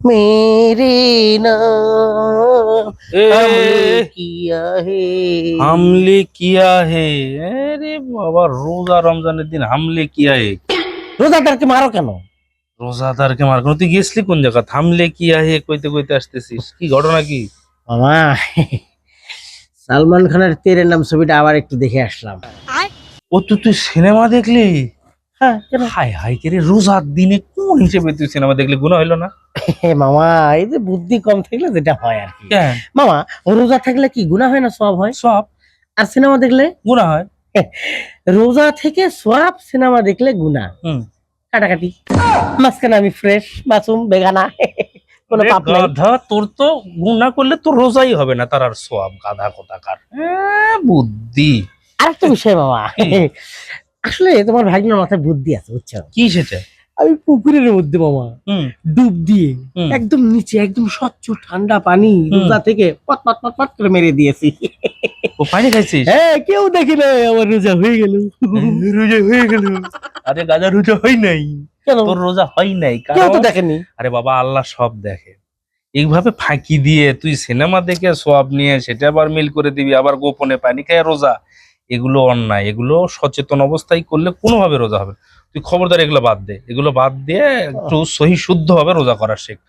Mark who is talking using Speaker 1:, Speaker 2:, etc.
Speaker 1: मेरे नाम हमने किया है
Speaker 2: হামলে কিয়া হে আরে বাবা রোজা রমজানের দিন হামলে কিয়া হে
Speaker 1: রোজাদারকে মারো কেন
Speaker 2: রোজাদারকে মার কোনো তুই গেছলি কোন জায়গা থামলে কিয়া হে কইতে কইতে আসতেছিস কি ঘটনা কি
Speaker 1: মামা সালমান খানের তেরে নাম ছবিটা আবার একটু দেখে আসলাম
Speaker 2: ও তো তুই সিনেমা দেখলি
Speaker 1: হ্যাঁ কেন?
Speaker 2: হাই হাই রোজার দিনে কোন হিসেবে তুই সিনেমা দেখলি গুণা হইল না?
Speaker 1: মামা এই যে বুদ্ধি কম থাকলে যেটা হয় আর কি। মামা রোজা থাকলে কি হয় না সব হয়?
Speaker 2: সব
Speaker 1: আর সিনেমা দেখলে?
Speaker 2: গুণা হয়।
Speaker 1: রোজা থেকে সব সিনেমা দেখলে গুনাহ।
Speaker 2: হুম।
Speaker 1: কাটাকাটি। মাঝখানে আমি ফ্রেশ মাসুম বেগানা। কোনো পাপ নাই।
Speaker 2: গাধা তোর তো গুণা করলে তোর রোজাই হবে না তার আর সব গাধা কোথাকার? বুদ্ধি।
Speaker 1: আরেকটা বিষয়
Speaker 2: বাবা?
Speaker 1: আসলে তোমার ভাগ্নের মাথায় বুদ্ধি আছে বুঝছ?
Speaker 2: কি সেটা?
Speaker 1: আমি পুকুরের মধ্যে মামা। ডুব দিয়ে একদম নিচে একদম স্বচ্ছ ঠান্ডা পানি রোজা থেকে পট পট পট পট করে মেরে দিয়েছি।
Speaker 2: ও পানি খাইছিস?
Speaker 1: হ্যাঁ কেউ দেখি না আমার রোজা হয়ে গেল।
Speaker 2: রোজা হয়ে গেল। আরে গাজা রোজা হয় নাই। তোর রোজা হয় নাই
Speaker 1: কেউ তো দেখেনি।
Speaker 2: আরে বাবা আল্লাহ সব দেখে। এইভাবে ফাঁকি দিয়ে তুই সিনেমা দেখে সব নিয়ে সেটা আবার মিল করে দিবি আবার গোপনে পানি খায় রোজা। এগুলো অন্যায়, এগুলো সচেতন অবস্থায় করলে কোনোভাবে রোজা হবে তুই খবরদার এগুলো বাদ দে। এগুলো বাদ দিয়ে একটু সহি শুদ্ধভাবে রোজা করা শেখ।